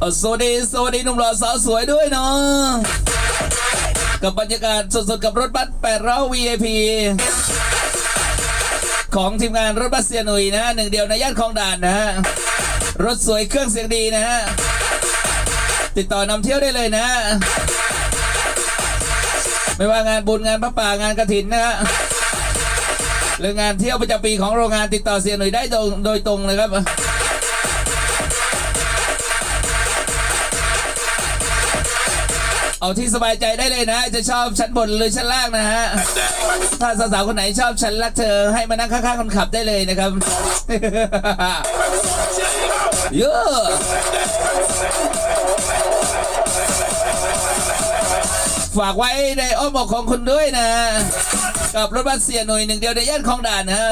เออสวัสดีสวัสดีหนุ่มหล่อสาวสวยด้วยเนาะกับบรรยากาศสดๆกับรถบัส8เรา VIP ของทีมงานรถบัสเสียนุ่ยนะฮะหนึ่งเดียวในย่านคลองด่านนะฮะรถสวยเครื่องเสียงดีนะฮะติดต่อนำเที่ยวได้เลยนะฮะไม่ว่างานบุญงานพระป่างานกระถินนะฮะหรืองานเที่ยวประจำปีของโรงงานติดต่อเสียนุ่ยได้โดยตรงเลยครับ เอาที่สบายใจได้เลยนะ จะชอบชั้นบนหรือชั้นล่างนะฮะ ถ้าสาวๆคนไหนชอบฉันรักเธอให้มานั่งข้างๆคนขับได้เลยนะครับ เยอะฝากไว้ในอ้อมอกของคุณด้วยนะ กับรถบัสเสียหน่วยหนึ่งเดียวในย่านคลองด่านนะ